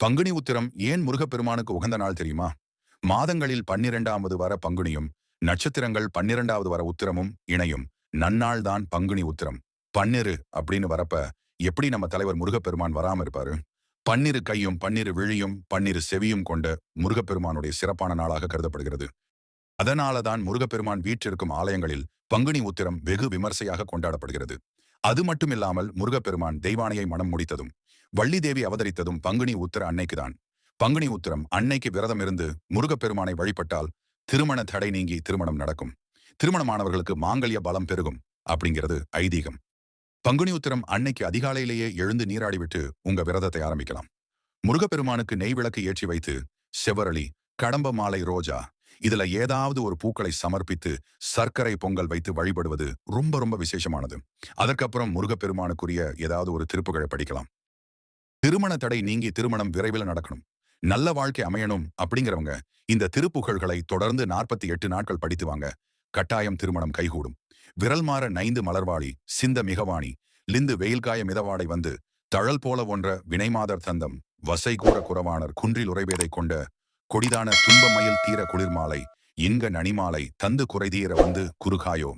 பங்குனி உத்திரம் ஏன் முருகப்பெருமானுக்கு உகந்த நாள் தெரியுமா? மாதங்களில் பன்னிரெண்டாவது வர பங்குனியும் நட்சத்திரங்கள் பன்னிரெண்டாவது வர உத்திரமும் இணையும். நன்னாள் தான் பங்குனி உத்திரம். பன்னிரு அப்படின்னு வரப்ப எப்படி நம்ம தலைவர் முருகப்பெருமான் வராம இருப்பாரு? பன்னிரு கையும் பன்னிரு விழியும் பன்னிரு செவியும் கொண்ட முருகப்பெருமானுடைய சிறப்பான நாளாக கருதப்படுகிறது. அதனாலதான் முருகப்பெருமான் வீற்றிருக்கும் ஆலயங்களில் பங்குனி உத்திரம் வெகு விமர்சையாக கொண்டாடப்படுகிறது. அது மட்டுமில்லாமல் முருகப்பெருமான் தெய்வானையை மனம் முடித்ததும் வள்ளி தேவி அவதரித்ததும் பங்குனி உத்திர அன்னைக்குதான் பங்குனி உத்திரம் அன்னைக்கு விரதம் இருந்து முருகப்பெருமானை வழிபட்டால் திருமண தடை நீங்கி திருமணம் நடக்கும். திருமணமானவர்களுக்கு மாங்கல்ய பலம் பெருகும் அப்படிங்கிறது ஐதீகம். பங்குனி உத்திரம் அன்னைக்கு அதிகாலையிலேயே எழுந்து நீராடிவிட்டு உங்க விரதத்தை ஆரம்பிக்கலாம். முருகப்பெருமானுக்கு நெய் விளக்கு ஏற்றி வைத்து செவரளி கடம்ப மாலை ரோஜா இதுல ஏதாவது ஒரு பூக்களை சமர்ப்பித்து சர்க்கரை பொங்கல் வைத்து வழிபடுவது ரொம்ப ரொம்ப விசேஷமானது. அதற்கப்புறம் முருகப்பெருமானுக்குரிய ஏதாவது ஒரு திருப்புகழை படிக்கலாம். திருமண தடை நீங்கி திருமணம் விரைவில் நடக்கணும். நல்ல வாழ்க்கை அமையணும் அப்படிங்கிறவங்க இந்த திருப்புகழ்களை தொடர்ந்து நாற்பத்தி எட்டு நாட்கள் படித்துவாங்க கட்டாயம் திருமணம் கைகூடும். விரல் மாற நைந்து மலர்வாளி சிந்த மிகவாணி லிந்து வெயில்காய மிதவாடை வந்து தழல் போல ஒன்ற வினைமாதர் தந்தம் வசை கூற குறவானர் குன்றில் உறைவேதை கொண்ட கொடிதான துன்பமயில் தீர குளிர்மாலை இன்க நனிமாலை தந்து குறைதீர வந்து குறுகாயோ.